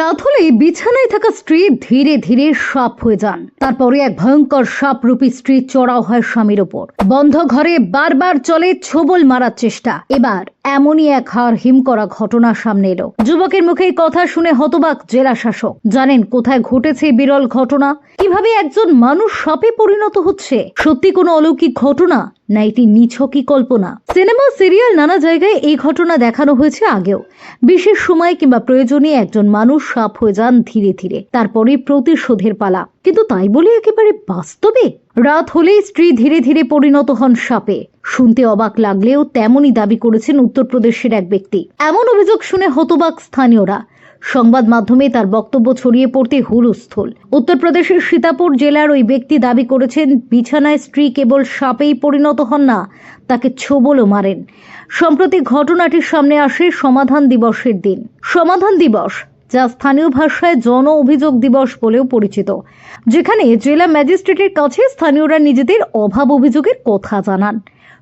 রাত হলে বিছানায় থাকা স্ত্রী ধীরে ধীরে সাপ হয়ে যান। তারপরে এক ভয়ঙ্কর সাপ রূপী স্ত্রী চড়াও হয় স্বামীর ওপর। বন্ধ ঘরে বারবার চলে ছোবল মারার চেষ্টা। এবার এমনই এক হার হিম করা ঘটনা সামনে এলো। যুবকের মুখে কথা শুনে হতবাক জেলা শাসক। জানেন কোথায় ঘটেছে বিরল ঘটনা? কীভাবে একজন মানুষ সাপে পরিণত হচ্ছে? সত্যি কোনো অলৌকিক ঘটনা? না এটি নিছকই কল্পনা? সিনেমা, সিরিয়াল নানা জায়গায় এই ঘটনা দেখানো হয়েছে আগেও। বিশেষ সময় কিংবা প্রয়োজনে একজন মানুষ সাপ হয়ে যান ধীরে ধীরে। তারপরে প্রতিশোধের পালা। কিন্তু তাই বলে একেবারে বাস্তবে? রাত হলেই স্ত্রী ধীরে ধীরে পরিণত হন সাপে। শুনতে অবাক লাগলেও তেমনই দাবি করেছেন উত্তরপ্রদেশের এক ব্যক্তি। এমন অভিযোগ শুনে হতবাক স্থানীয়রা। সংবাদ মাধ্যমে তার বক্তব্য ছড়িয়ে পড়তে হুলস্থুল। উত্তরপ্রদেশের সীতাপুর জেলার ওই ব্যক্তি দাবি করেছেন, বিছানায় স্ত্রী কেবল সাপেই পরিণত হন না, তাকে ছোবলও মারেন। সম্প্রতি ঘটনাটির সামনে আসে সমাধান দিবসের দিন। সমাধান দিবস যা স্থানীয় ভাষায় জন অভিযোগ দিবস বলেও পরিচিত। যেখানে জেলা ম্যাজিস্ট্রেটের কাছে স্থানীয়রা নিজেদের অভাব অভিযোগের কথা জানান।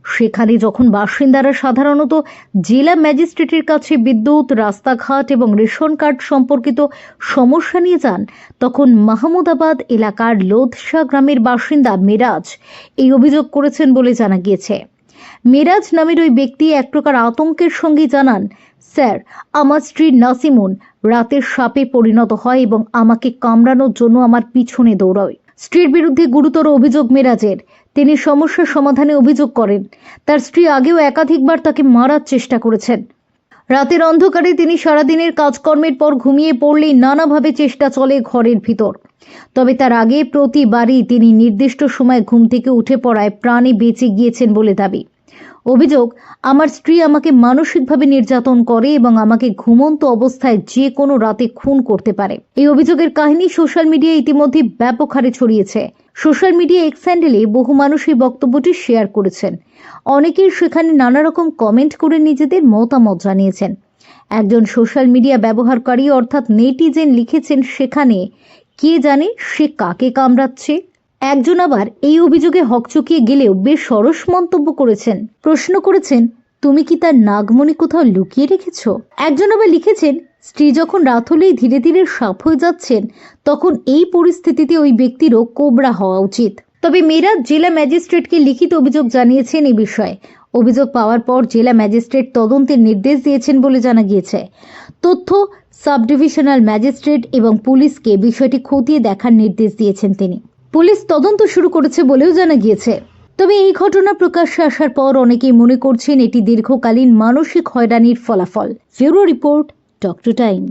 সেখানে যখন বাসিন্দারা সাধারণত জেলা ম্যাজিস্ট্রেটের কাছে বিদ্যুৎ, রাস্তাঘাট এবং রেশন কার্ড সম্পর্কিত সমস্যা নিয়ে যান, তখন মাহমুদাবাদ এলাকার লোধসা গ্রামের বাসিন্দা মিরাজ এই অভিযোগ করেছেন বলে জানা গিয়েছে। মিরাজ নামের ওই ব্যক্তি এক প্রকার আতঙ্কের সঙ্গে জানান, স্যার, আমার স্ত্রী নাসিমুন রাতের সাপে পরিণত হয় এবং আমাকে কামড়ানোর জন্য আমার পিছনে দৌড়ায়। স্ত্রীর বিরুদ্ধে গুরুতর অভিযোগ মেরাজের। তিনি সমস্যার সমাধানে অভিযোগ করেন। তার স্ত্রী আগেও একাধিকবার তাকে মারার চেষ্টা করেছেন। রাতের অন্ধকারে তিনি সারাদিনের কাজকর্মের পর ঘুমিয়ে পড়লেই নানাভাবে চেষ্টা চলে ঘরের ভিতর। তবে তার আগে প্রতিবারই তিনি নির্দিষ্ট সময় ঘুম থেকে উঠে পড়ায় প্রাণে বেঁচে গিয়েছেন বলে দাবি। অভিযোগ, আমার স্ত্রী আমাকে মানসিকভাবে নির্যাতন করে এবং আমাকে ঘুমন্ত অবস্থায় যে কোনো রাতে খুন করতে পারে। এই অভিযোগের কাহিনী সোশ্যাল মিডিয়ায় ইতিমধ্যে ব্যাপক হারে ছড়িয়েছে। সোশ্যাল মিডিয়া এক্স হ্যান্ডেলে বহু মানুষ এই বক্তব্যটি শেয়ার করেছেন। অনেকেই সেখানে নানা রকম কমেন্ট করে নিজেদের মতামত জানিয়েছেন। একজন সোশ্যাল মিডিয়া ব্যবহারকারী অর্থাৎ নেটিজেন লিখেছেন সেখানে, কে জানে সে কাকে কামড়াচ্ছে? একজন আবার এই অভিযোগে হকচকিয়ে গেলেও বেশ সরস মন্তব্য করেছেন। প্রশ্ন করেছেন, তুমি কি তার নাগমণি কোথাও লুকিয়ে রেখেছ? একজন আবার লিখেছেন, স্ত্রী যখন রাত হলেই ধীরে ধীরে সাপ হয়ে যাচ্ছেন, তখন এই পরিস্থিতিতে ওই ব্যক্তিরও কোবরা হওয়া উচিত। তবে মেয়েরা জেলা ম্যাজিস্ট্রেটকে লিখিত অভিযোগ জানিয়েছেন এ বিষয়ে। অভিযোগ পাওয়ার পর জেলা ম্যাজিস্ট্রেট তদন্তের নির্দেশ দিয়েছেন বলে জানা গিয়েছে। তথ্য সাব ডিভিশনাল ম্যাজিস্ট্রেট এবং পুলিশকে বিষয়টি খতিয়ে দেখার নির্দেশ দিয়েছেন তিনি। পুলিশ তদন্ত শুরু করেছে বলেও জানা গিয়েছে। তবে এই ঘটনা প্রকাশ্যে আসার পর অনেকেই মনে করছেন এটি দীর্ঘকালীন মানসিক হয়রানির ফলাফল। ফিউরো রিপোর্ট, ডক্টর টাইম।